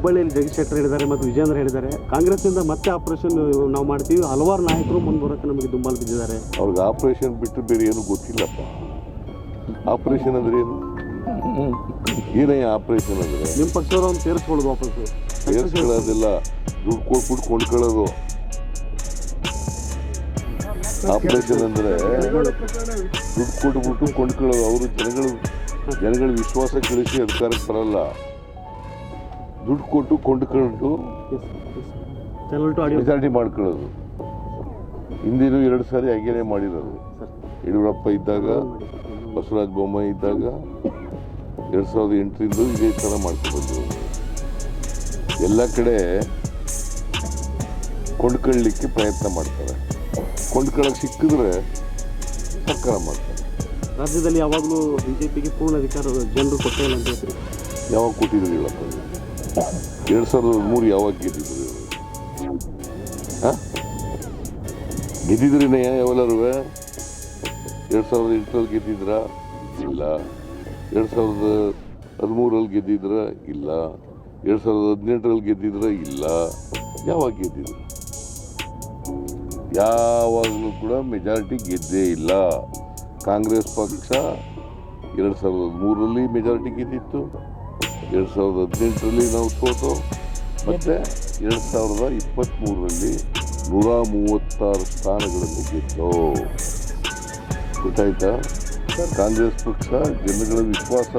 ಹುಬ್ಬಳ್ಳಿಯಲ್ಲಿ ಜಗದೀಶ್ ಶೆಟ್ಟರ್ ಹೇಳಿದ್ದಾರೆ ಮತ್ತು ವಿಜೇಂದ್ರ ಹೇಳಿದ್ದಾರೆ. ಕಾಂಗ್ರೆಸ್ನಿಂದ ಮತ್ತೆ ಆಪರೇಷನ್ ನಾವು ಮಾಡ್ತೀವಿ. ಹಲವಾರು ನಾಯಕರು ಮುಂದೆ ನಮಗೆ ದುಂಬಾಲು ಬಿದ್ದಿದ್ದಾರೆ. ಅವ್ರಿಗೆ ಆಪರೇಷನ್ ಬಿಟ್ಟು ಬೇರೆ ಏನು ಗೊತ್ತಿಲ್ಲಪ್ಪ. ಆಪರೇಷನ್ ಅಂದ್ರೆ ಏನು? ಏನೇ ಆಪರೇಷನ್ ಅಂದ್ರೆ? ನಿಮ್ಮ ಪಕ್ಷದವ್ರು ಅವ್ನು ಸೇರಿಸ್ಕೊಳ್ಳೋದು ವಾಪಸ್ ಸೇರಿಸ್ಕೊಳ್ಳೋದಿಲ್ಲ. ದುಡ್ಡು ಕೊಟ್ಬಿಟ್ಟು ಕೊಂಡ್ಕೊಳ್ಳೋದು. ಆಪರೇಷನ್ ಅಂದ್ರೆ ದುಡ್ಡು ಕೊಟ್ಬಿಟ್ಟು ಕೊಂಡ್ಕೊಳ್ಳೋದು. ಅವರು ಜನಗಳು ಜನಗಳ ವಿಶ್ವಾಸ ಕಳಿಸಿ ಅಧಿಕಾರಕ್ಕೆ ಬರಲ್ಲ. ದುಡ್ಡು ಕೊಟ್ಟು ಕೊಂಡ್ಕೊಂಡು ಮೆಜಾರಿಟಿ ಮಾಡ್ಕೊಳ್ಳೋದು. ಹಿಂದಿನ ಎರಡು ಸಾರಿ ಹಾಗೇನೆ ಮಾಡಿರೋದು. ಯಡಿಯೂರಪ್ಪ ಇದ್ದಾಗ ಬಸವರಾಜ ಬೊಮ್ಮಾಯಿ ಇದ್ದಾಗ ಎರಡು ಸಾವಿರದ ಎಂಟರಿಂದ ಇದೇ ಥರ ಮಾಡ್ಕೊಂಡು ಎಲ್ಲ ಕಡೆ ಕೊಂಡ್ಕೊಳ್ಳಿಕ್ಕೆ ಪ್ರಯತ್ನ ಮಾಡ್ತಾರೆ. ಕೊಂಡ್ಕೊಳ್ಳೋಕೆ ಸಿಕ್ಕಿದ್ರೆ ಸರ್ಕಾರ ಮಾಡ್ತಾರೆ. ರಾಜ್ಯದಲ್ಲಿ ಯಾವಾಗಲೂ ಬಿಜೆಪಿಗೆ ಪೂರ್ಣ ಅಧಿಕಾರ ಜನರು ಕೊಟ್ಟಿಲ್ಲ ಅಂತ ಹೇಳ್ತೀರಿ. ಯಾವಾಗ ಕೊಟ್ಟಿದ್ರು ಹೇಳಪ್ಪ ಎರಡು ಸಾವಿರದ ಮೂರು ಯಾವಾಗ ಗೆದ್ದಿದ್ರು ಹಾಂ ಗೆದ್ದಿದ್ರಿನೇ ಯಾವೆಲ್ಲರೂ ಎರಡು ಸಾವಿರದ ಎಂಟರಲ್ಲಿ ಗೆದ್ದಿದ್ರಾ ಇಲ್ಲ ಎರಡು ಸಾವಿರದ ಹದಿಮೂರಲ್ಲಿ ಗೆದ್ದಿದ್ರ ಇಲ್ಲ ಎರಡು ಸಾವಿರದ ಹದಿನೆಂಟರಲ್ಲಿ ಗೆದ್ದಿದ್ರ ಇಲ್ಲ ಯಾವಾಗ ಗೆದ್ದಿದ್ರು ಯಾವಾಗಲೂ ಕೂಡ ಮೆಜಾರಿಟಿ ಗೆದ್ದೇ ಇಲ್ಲ ಕಾಂಗ್ರೆಸ್ ಪಕ್ಷ ಎರಡು ಸಾವಿರದ ಮೂರರಲ್ಲಿ ಮೆಜಾರಿಟಿ ಗೆದ್ದಿತ್ತು ಎರಡು ಸಾವಿರದ ಹದಿನೆಂಟರಲ್ಲಿ ನಾವು ಸೋತು. ಮತ್ತು ಎರಡು ಸಾವಿರದ ಇಪ್ಪತ್ತ್ಮೂರರಲ್ಲಿ ನೂರ ಮೂವತ್ತಾರು ಸ್ಥಾನಗಳನ್ನು ಗೆದ್ದು. ಗೊತ್ತಾಯ್ತಾ? ಕಾಂಗ್ರೆಸ್ ಪಕ್ಷ ಜನಗಳ ವಿಶ್ವಾಸ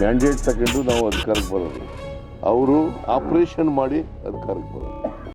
ಮ್ಯಾಂಡೇಟ್ ತಗೊಂಡು ನಾವು ಅಧಿಕಾರಕ್ಕೆ ಬರೋದು. ಅವರು ಆಪರೇಷನ್ ಮಾಡಿ ಅಧಿಕಾರಕ್ಕೆ ಬರೋದು.